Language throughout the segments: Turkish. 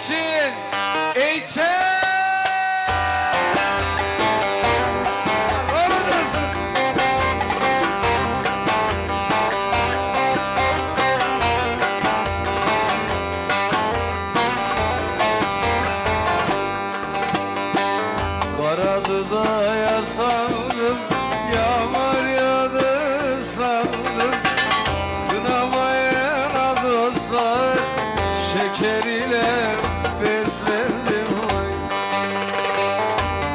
Eyçen. Oradasınız. Karadıda yasandım Yağmur yağdı sandım beslendim vay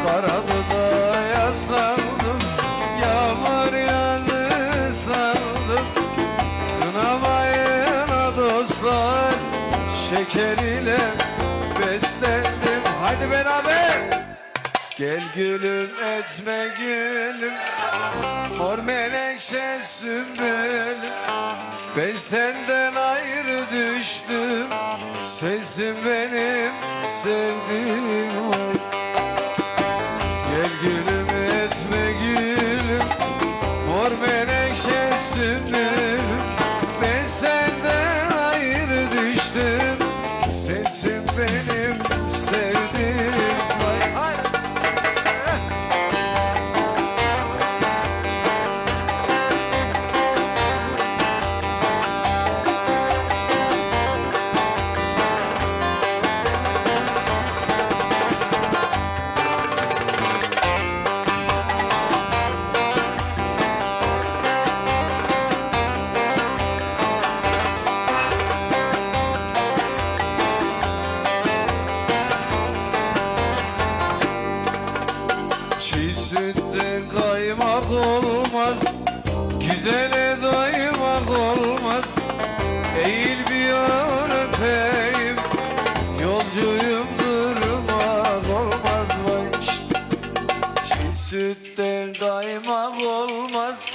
Karadıda yaslandım Yağmur yağdı sandım Kınamayana dostlar Şeker ile beslendim. Haydi beraber Gel gülüm etme gülüm Mor menekşe sümbülüm. Ben senden ayrı düştüm Sesin benim sevdiğim vay Gel gülüm etme gülüm. Mor menekşe Çiğ sütten kaymak olmaz Güzele doymak olmaz Eğil bir yan öpeyim Yolcuyum durmak olmaz vay Şşt! Çiğ sütten kaymak olmaz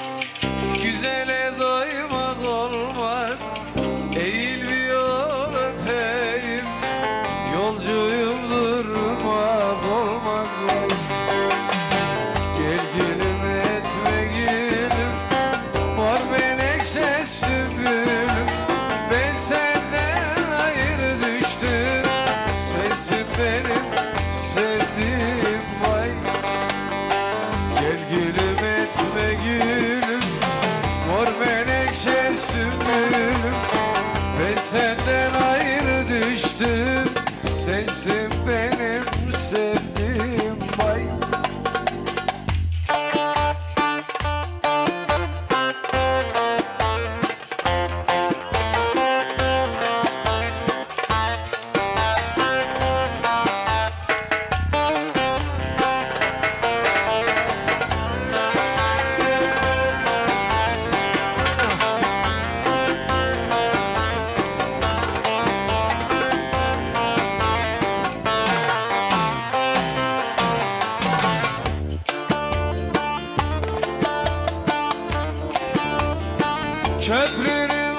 Köprünün